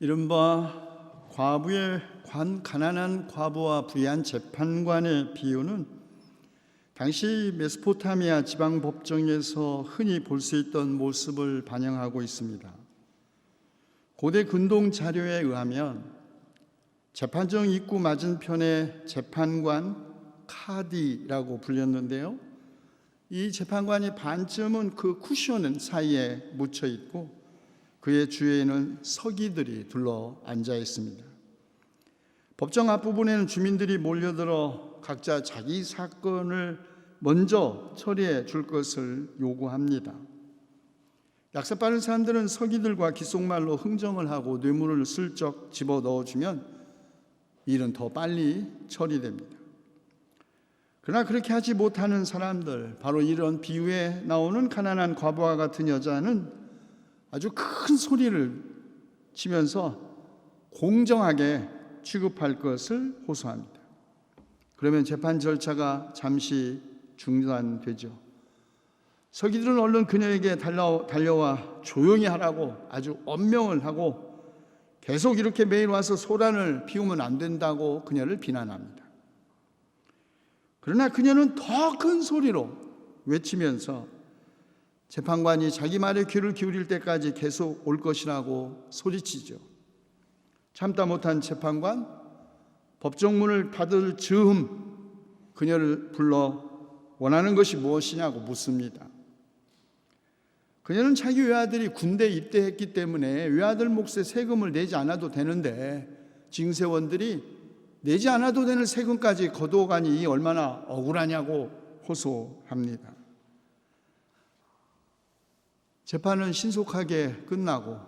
이른바 과부의 관 가난한 과부와 부유한 재판관의 비유는 당시 메소포타미아 지방 법정에서 흔히 볼 수 있던 모습을 반영하고 있습니다. 고대 근동 자료에 의하면 재판정 입구 맞은편에 재판관 카디라고 불렸는데요. 이 재판관이 반쯤은 그 쿠션 사이에 묻혀 있고 그의 주위에는 서기들이 둘러 앉아 있습니다. 법정 앞부분에는 주민들이 몰려들어 각자 자기 사건을 먼저 처리해 줄 것을 요구합니다. 약사 빠른 사람들은 서기들과 귓속말로 흥정을 하고 뇌물을 슬쩍 집어 넣어주면 일은 더 빨리 처리됩니다. 그러나 그렇게 하지 못하는 사람들, 바로 이런 비유에 나오는 가난한 과부와 같은 여자는 아주 큰 소리를 치면서 공정하게 취급할 것을 호소합니다. 그러면 재판 절차가 잠시 중단되죠. 서기들은 얼른 그녀에게 달려와 조용히 하라고 아주 엄명을 하고 계속 이렇게 매일 와서 소란을 피우면 안 된다고 그녀를 비난합니다. 그러나 그녀는 더 큰 소리로 외치면서 재판관이 자기 말에 귀를 기울일 때까지 계속 올 것이라고 소리치죠. 참다 못한 재판관 법정문을 닫을 즈음 그녀를 불러 원하는 것이 무엇이냐고 묻습니다. 그녀는 자기 외아들이 군대 입대했기 때문에 외아들 몫에 세금을 내지 않아도 되는데 징세원들이 내지 않아도 되는 세금까지 거두어가니 얼마나 억울하냐고 호소합니다. 재판은 신속하게 끝나고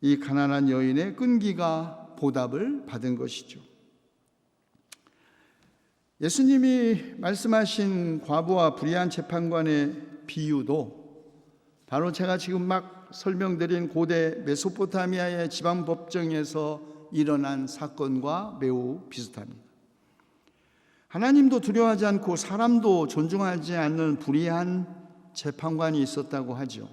이 가난한 여인의 끈기가 보답을 받은 것이죠. 예수님이 말씀하신 과부와 불의한 재판관의 비유도 바로 제가 지금 막 설명드린 고대 메소포타미아의 지방 법정에서 일어난 사건과 매우 비슷합니다. 하나님도 두려워하지 않고 사람도 존중하지 않는 불의한 재판관이 있었다고 하죠.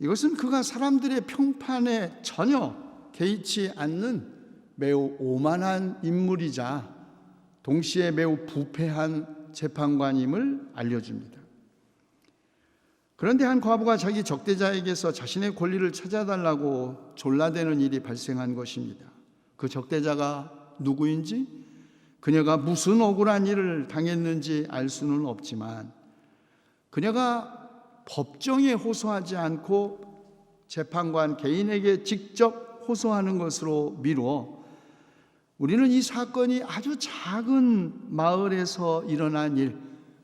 이것은 그가 사람들의 평판에 전혀 개의치 않는 매우 오만한 인물이자 동시에 매우 부패한 재판관임을 알려줍니다. 그런데 한 과부가 자기 적대자에게서 자신의 권리를 찾아달라고 졸라대는 일이 발생한 것입니다. 그 적대자가 누구인지, 그녀가 무슨 억울한 일을 당했는지 알 수는 없지만, 그녀가 법정에 호소하지 않고 재판관 개인에게 직접 호소하는 것으로 미루어 우리는 이 사건이 아주 작은 마을에서 일어난 일,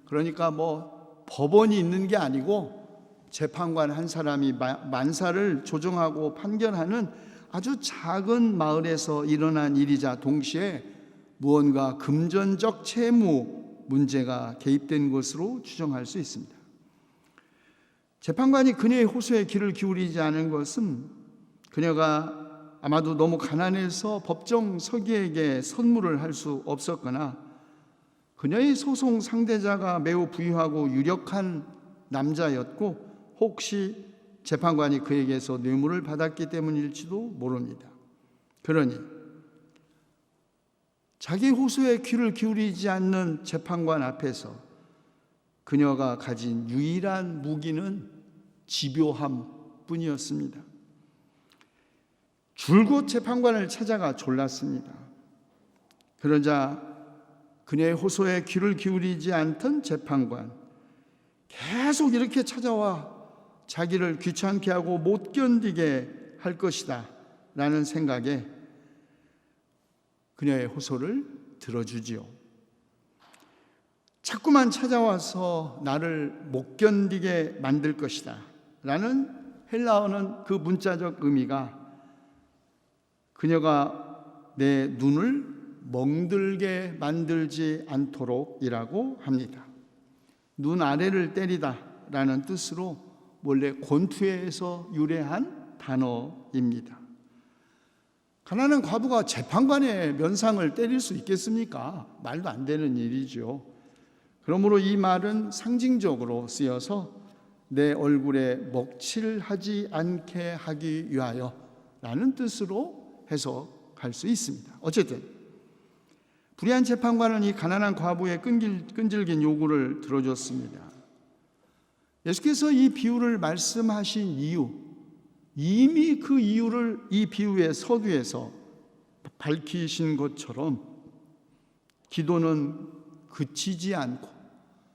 그러니까 뭐 법원이 있는 게 아니고 재판관 한 사람이 만사를 조정하고 판결하는 아주 작은 마을에서 일어난 일이자 동시에 무언가 금전적 채무 문제가 개입된 것으로 추정할 수 있습니다. 재판관이 그녀의 호소에 귀를 기울이지 않은 것은 그녀가 아마도 너무 가난해서 법정 서기에게 선물을 할 수 없었거나 그녀의 소송 상대자가 매우 부유하고 유력한 남자였고 혹시 재판관이 그에게서 뇌물을 받았기 때문일지도 모릅니다. 그러니 자기 호소에 귀를 기울이지 않는 재판관 앞에서 그녀가 가진 유일한 무기는 집요함 뿐이었습니다. 줄곧 재판관을 찾아가 졸랐습니다. 그러자 그녀의 호소에 귀를 기울이지 않던 재판관 계속 이렇게 찾아와 자기를 귀찮게 하고 못 견디게 할 것이다 라는 생각에 그녀의 호소를 들어주지요. 자꾸만 찾아와서 나를 못 견디게 만들 것이다 라는 헬라어는 그 문자적 의미가 그녀가 내 눈을 멍들게 만들지 않도록이라고 합니다. 눈 아래를 때리다 라는 뜻으로 원래 권투에서 유래한 단어입니다. 가난한 과부가 재판관의 면상을 때릴 수 있겠습니까? 말도 안 되는 일이죠. 그러므로 이 말은 상징적으로 쓰여서 내 얼굴에 먹칠하지 않게 하기 위하여 라는 뜻으로 해석할 수 있습니다. 어쨌든 불의한 재판관은 이 가난한 과부의 끈질, 끈질긴 요구를 들어줬습니다. 예수께서 이 비유를 말씀하신 이유, 이미 그 이유를 이 비유의 서두에서 밝히신 것처럼 기도는 그치지 않고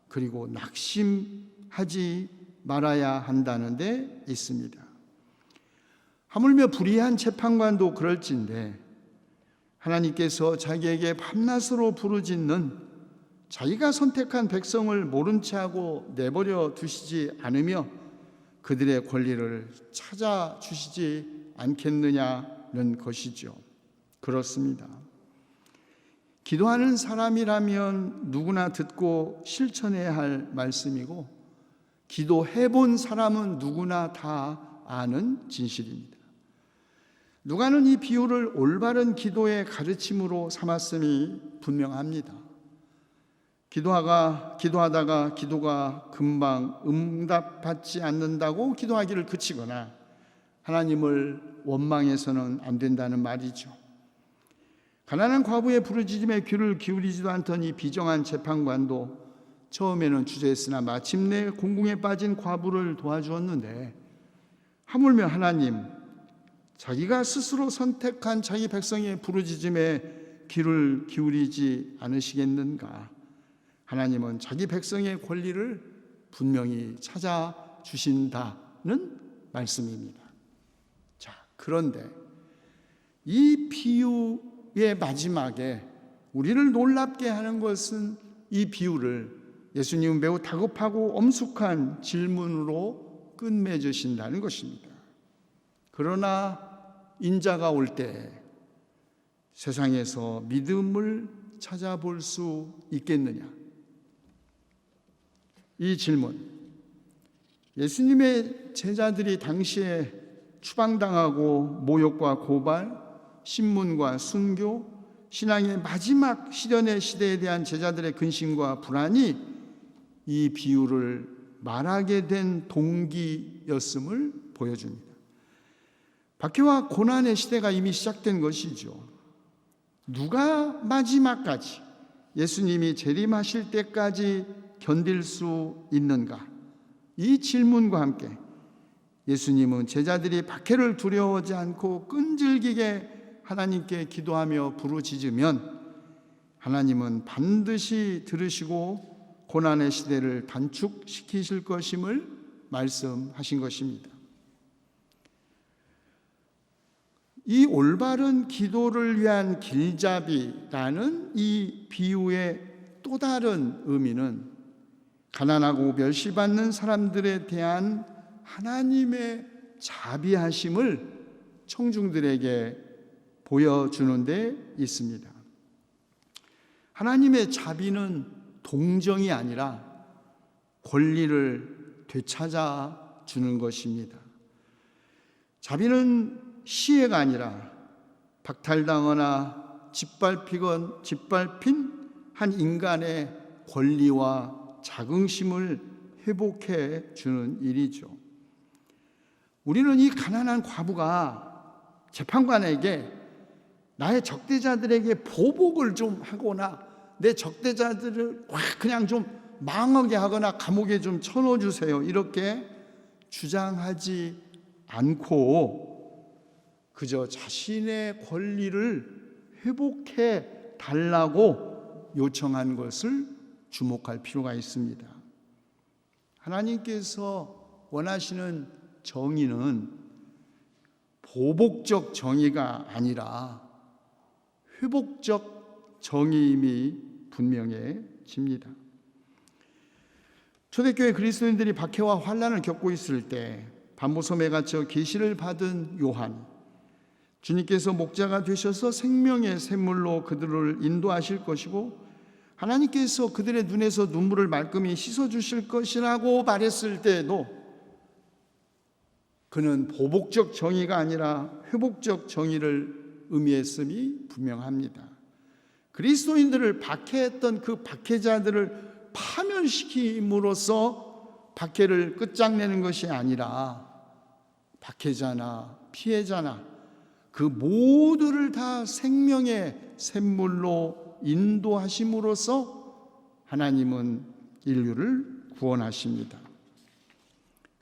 그리고 낙심하지 말아야 한다는 데 있습니다. 하물며 불의한 재판관도 그럴진데 하나님께서 자기에게 밤낮으로 부르짖는 자기가 선택한 백성을 모른 채 하고 내버려 두시지 않으며 그들의 권리를 찾아 주시지 않겠느냐는 것이죠. 그렇습니다. 기도하는 사람이라면 누구나 듣고 실천해야 할 말씀이고 기도해 본 사람은 누구나 다 아는 진실입니다. 누가는 이 비유를 올바른 기도의 가르침으로 삼았음이 분명합니다. 기도하가 기도하다가 기도가 금방 응답받지 않는다고 기도하기를 그치거나 하나님을 원망해서는 안 된다는 말이죠. 가난한 과부의 부르짖음에 귀를 기울이지도 않던 이 비정한 재판관도 처음에는 주저했으나 마침내 공궁에 빠진 과부를 도와주었는데 하물며 하나님 자기가 스스로 선택한 자기 백성의 부르짖음에 귀를 기울이지 않으시겠는가? 하나님은 자기 백성의 권리를 분명히 찾아 주신다는 말씀입니다. 자, 그런데 이 비유의 마지막에 우리를 놀랍게 하는 것은 이 비유를 예수님은 매우 다급하고 엄숙한 질문으로 끝맺으신다는 것입니다. 그러나 인자가 올 때 세상에서 믿음을 찾아볼 수 있겠느냐? 이 질문. 예수님의 제자들이 당시에 추방당하고 모욕과 고발, 신문과 순교, 신앙의 마지막 시련의 시대에 대한 제자들의 근심과 불안이 이 비유를 말하게 된 동기였음을 보여줍니다. 박해와 고난의 시대가 이미 시작된 것이죠. 누가 마지막까지 예수님이 재림하실 때까지 견딜 수 있는가? 이 질문과 함께 예수님은 제자들이 박해를 두려워하지 않고 끈질기게 하나님께 기도하며 부르짖으면 하나님은 반드시 들으시고 고난의 시대를 단축시키실 것임을 말씀하신 것입니다. 이 올바른 기도를 위한 길잡이라는 이 비유의 또 다른 의미는 가난하고 멸시받는 사람들에 대한 하나님의 자비하심을 청중들에게 보여주는 데 있습니다. 하나님의 자비는 동정이 아니라 권리를 되찾아 주는 것입니다. 자비는 시혜가 아니라 박탈당하나 짓밟히건 짓밟힌 한 인간의 권리와 자긍심을 회복해 주는 일이죠. 우리는 이 가난한 과부가 재판관에게 나의 적대자들에게 보복을 좀 하거나 내 적대자들을 확 그냥 좀 망하게 하거나 감옥에 좀 쳐넣어 주세요. 이렇게 주장하지 않고 그저 자신의 권리를 회복해 달라고 요청한 것을 주목할 필요가 있습니다. 하나님께서 원하시는 정의는 보복적 정의가 아니라 회복적 정의임이 분명해집니다. 초대교회 그리스도인들이 박해와 환란을 겪고 있을 때 반모섬에 갇혀 계시를 받은 요한 주님께서 목자가 되셔서 생명의 샘물로 그들을 인도하실 것이고 하나님께서 그들의 눈에서 눈물을 말끔히 씻어 주실 것이라고 말했을 때도 그는 보복적 정의가 아니라 회복적 정의를 의미했음이 분명합니다. 그리스도인들을 박해했던 그 박해자들을 파멸시킴으로써 박해를 끝장내는 것이 아니라 박해자나 피해자나 그 모두를 다 생명의 샘물로 인도하심으로써 하나님은 인류를 구원하십니다.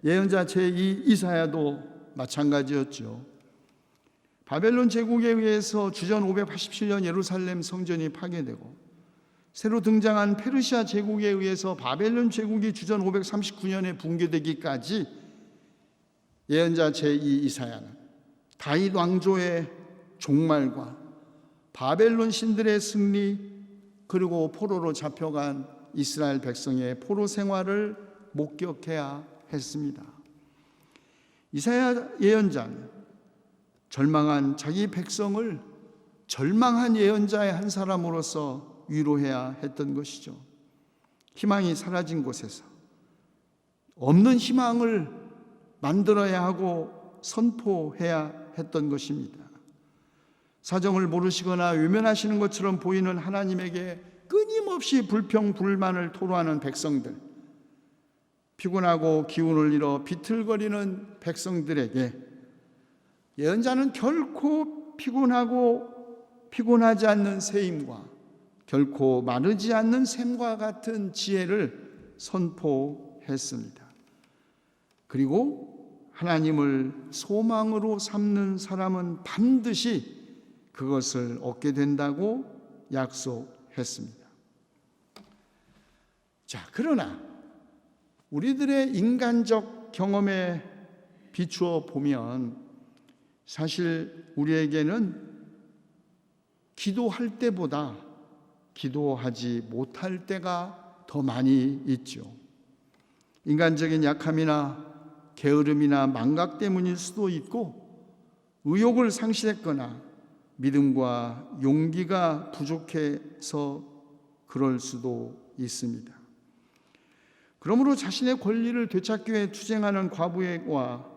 예언자 제2 이사야도 마찬가지였죠. 바벨론 제국에 의해서 주전 587년 예루살렘 성전이 파괴되고 새로 등장한 페르시아 제국에 의해서 바벨론 제국이 주전 539년에 붕괴되기까지 예언자 제2 이사야는 다윗 왕조의 종말과 바벨론 신들의 승리 그리고 포로로 잡혀간 이스라엘 백성의 포로 생활을 목격해야 했습니다. 이사야 예언자는 절망한 자기 백성을 절망한 예언자의 한 사람으로서 위로해야 했던 것이죠. 희망이 사라진 곳에서 없는 희망을 만들어야 하고 선포해야 했던 것입니다. 사정을 모르시거나 외면하시는 것처럼 보이는 하나님에게 끊임없이 불평 불만을 토로하는 백성들, 피곤하고 기운을 잃어 비틀거리는 백성들에게 예언자는 결코 피곤하고 피곤하지 않는 새 힘과 결코 마르지 않는 샘과 같은 지혜를 선포했습니다. 그리고 하나님을 소망으로 삼는 사람은 반드시 그것을 얻게 된다고 약속했습니다. 자, 그러나 우리들의 인간적 경험에 비추어 보면 사실 우리에게는 기도할 때보다 기도하지 못할 때가 더 많이 있죠. 인간적인 약함이나 게으름이나 망각 때문일 수도 있고 의욕을 상실했거나 믿음과 용기가 부족해서 그럴 수도 있습니다. 그러므로 자신의 권리를 되찾기 위해 투쟁하는 과부와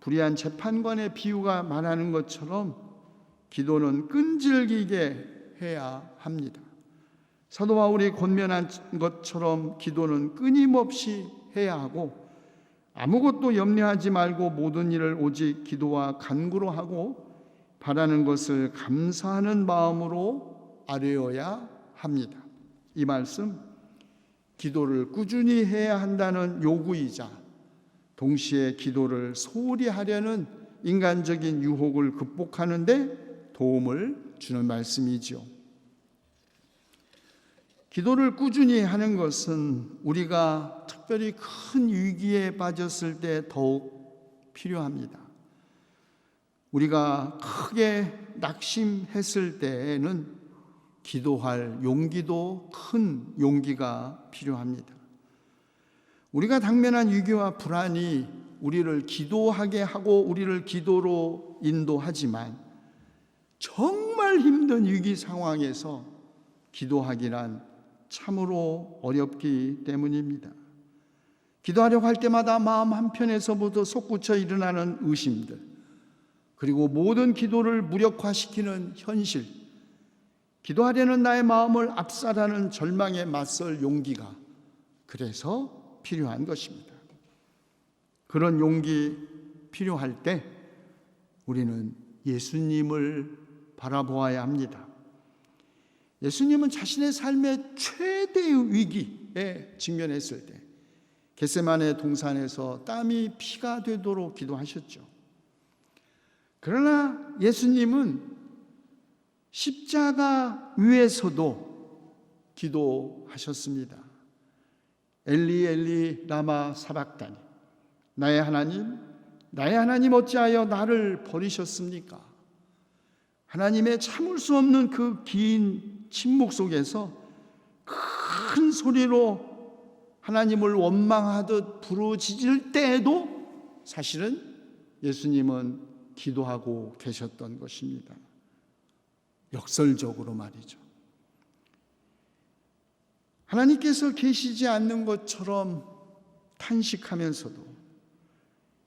불의한 재판관의 비유가 말하는 것처럼 기도는 끈질기게 해야 합니다. 사도 바울이 권면한 것처럼 기도는 끊임없이 해야 하고 아무것도 염려하지 말고 모든 일을 오직 기도와 간구로 하고 바라는 것을 감사하는 마음으로 아뢰어야 합니다. 이 말씀 기도를 꾸준히 해야 한다는 요구이자 동시에 기도를 소홀히 하려는 인간적인 유혹을 극복하는데 도움을 주는 말씀이지요. 기도를 꾸준히 하는 것은 우리가 특별히 큰 위기에 빠졌을 때 더욱 필요합니다. 우리가 크게 낙심했을 때에는 기도할 용기도 큰 용기가 필요합니다. 우리가 당면한 위기와 불안이 우리를 기도하게 하고 우리를 기도로 인도하지만 정말 힘든 위기 상황에서 기도하기란 참으로 어렵기 때문입니다. 기도하려고 할 때마다 마음 한편에서부터 솟구쳐 일어나는 의심들, 그리고 모든 기도를 무력화시키는 현실, 기도하려는 나의 마음을 압살하는 절망에 맞설 용기가 그래서 필요한 것입니다. 그런 용기 필요할 때 우리는 예수님을 바라보아야 합니다. 예수님은 자신의 삶의 최대의 위기에 직면했을 때 겟세만의 동산에서 땀이 피가 되도록 기도하셨죠. 그러나 예수님은 십자가 위에서도 기도하셨습니다. 엘리 엘리 라마 사박다니 나의 하나님 나의 하나님 어찌하여 나를 버리셨습니까? 하나님의 참을 수 없는 그 긴 침묵 속에서 큰 소리로 하나님을 원망하듯 부르짖을 때에도 사실은 예수님은 기도하고 계셨던 것입니다. 역설적으로 말이죠. 하나님께서 계시지 않는 것처럼 탄식하면서도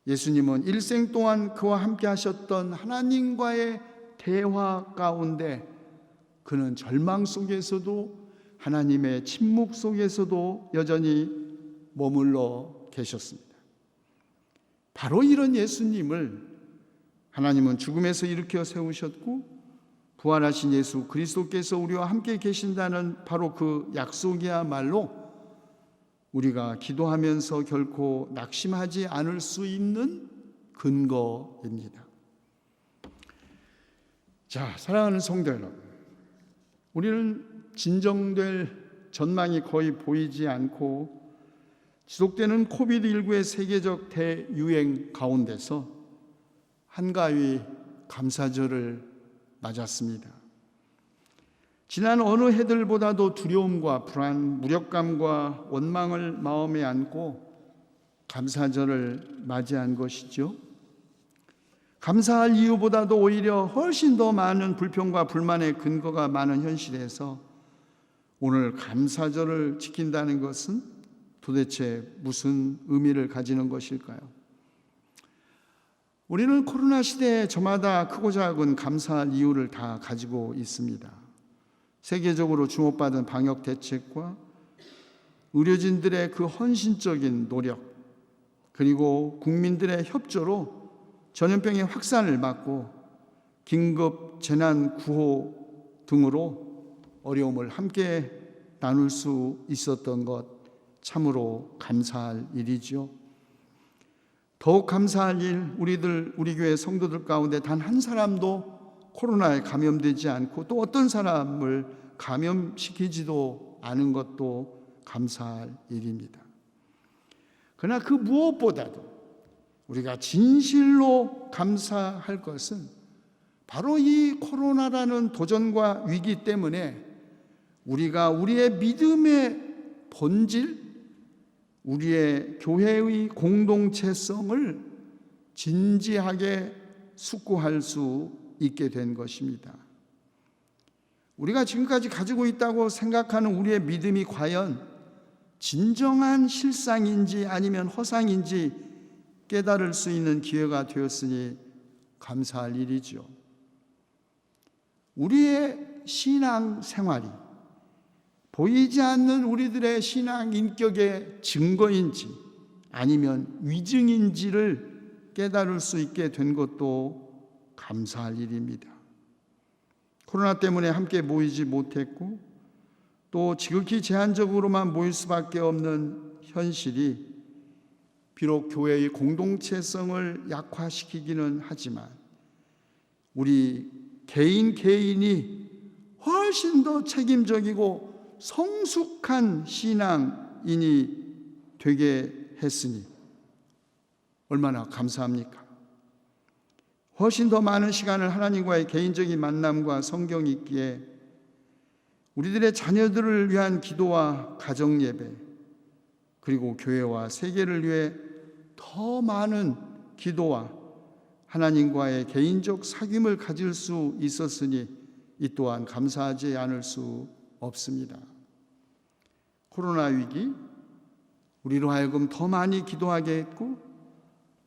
예수님은 일생 동안 그와 함께 하셨던 하나님과의 대화 가운데 그는 절망 속에서도 하나님의 침묵 속에서도 여전히 머물러 계셨습니다. 바로 이런 예수님을 하나님은 죽음에서 일으켜 세우셨고 부활하신 예수 그리스도께서 우리와 함께 계신다는 바로 그 약속이야말로 우리가 기도하면서 결코 낙심하지 않을 수 있는 근거입니다. 자, 사랑하는 성도 여러분. 우리는 진정될 전망이 거의 보이지 않고 지속되는 코비드19의 세계적 대유행 가운데서 한가위 감사절을 맞았습니다. 지난 어느 해들보다도 두려움과 불안, 무력감과 원망을 마음에 안고 감사절을 맞이한 것이죠. 감사할 이유보다도 오히려 훨씬 더 많은 불평과 불만의 근거가 많은 현실에서 오늘 감사절을 지킨다는 것은 도대체 무슨 의미를 가지는 것일까요? 우리는 코로나 시대에 저마다 크고 작은 감사할 이유를 다 가지고 있습니다. 세계적으로 주목받은 방역 대책과 의료진들의 그 헌신적인 노력, 그리고 국민들의 협조로 전염병의 확산을 막고 긴급 재난 구호 등으로 어려움을 함께 나눌 수 있었던 것 참으로 감사할 일이죠. 더욱 감사할 일, 우리들, 우리 교회 성도들 가운데 단 한 사람도 코로나에 감염되지 않고 또 어떤 사람을 감염시키지도 않은 것도 감사할 일입니다. 그러나 그 무엇보다도 우리가 진실로 감사할 것은 바로 이 코로나라는 도전과 위기 때문에 우리가 우리의 믿음의 본질, 우리의 교회의 공동체성을 진지하게 숙고할 수 있게 된 것입니다. 우리가 지금까지 가지고 있다고 생각하는 우리의 믿음이 과연 진정한 실상인지 아니면 허상인지 깨달을 수 있는 기회가 되었으니 감사할 일이죠. 우리의 신앙 생활이 보이지 않는 우리들의 신앙 인격의 증거인지 아니면 위증인지를 깨달을 수 있게 된 것도 감사할 일입니다. 코로나 때문에 함께 모이지 못했고 또 지극히 제한적으로만 모일 수밖에 없는 현실이 비록 교회의 공동체성을 약화시키기는 하지만 우리 개인 개인이 훨씬 더 책임적이고 성숙한 신앙인이 되게 했으니 얼마나 감사합니까? 훨씬 더 많은 시간을 하나님과의 개인적인 만남과 성경 읽기에 우리들의 자녀들을 위한 기도와 가정 예배 그리고 교회와 세계를 위해 더 많은 기도와 하나님과의 개인적 사귐을 가질 수 있었으니 이 또한 감사하지 않을 수 없습니다. 코로나 위기, 우리로 하여금 더 많이 기도하게 했고,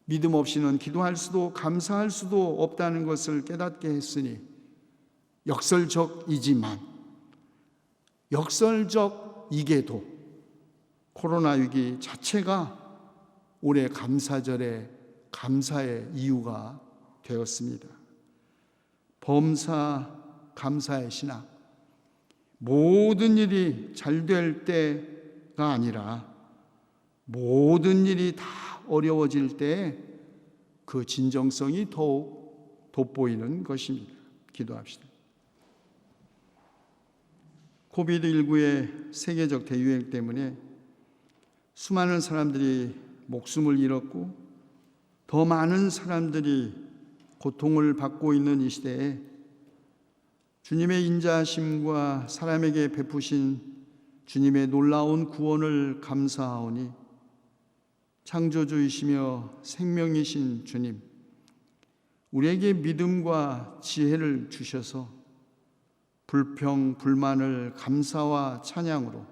믿음 없이는 기도할 수도 감사할 수도 없다는 것을 깨닫게 했으니, 역설적이지만, 역설적이게도 코로나 위기 자체가 올해 감사절의 감사의 이유가 되었습니다. 범사 감사의 신앙. 모든 일이 잘 될 때가 아니라 모든 일이 다 어려워질 때그 진정성이 더욱 돋보이는 것입니다. 기도합시다. 코비드19의 세계적 대유행 때문에 수많은 사람들이 목숨을 잃었고 더 많은 사람들이 고통을 받고 있는 이 시대에 주님의 인자심과 사람에게 베푸신 주님의 놀라운 구원을 감사하오니 창조주이시며 생명이신 주님, 우리에게 믿음과 지혜를 주셔서 불평, 불만을 감사와 찬양으로,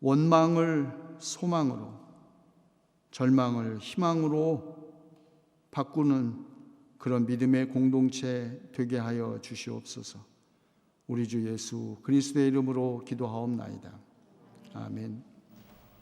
원망을 소망으로, 절망을 희망으로 바꾸는 그런 믿음의 공동체 되게 하여 주시옵소서. 우리 주 예수 그리스도의 이름으로 기도하옵나이다. 아멘.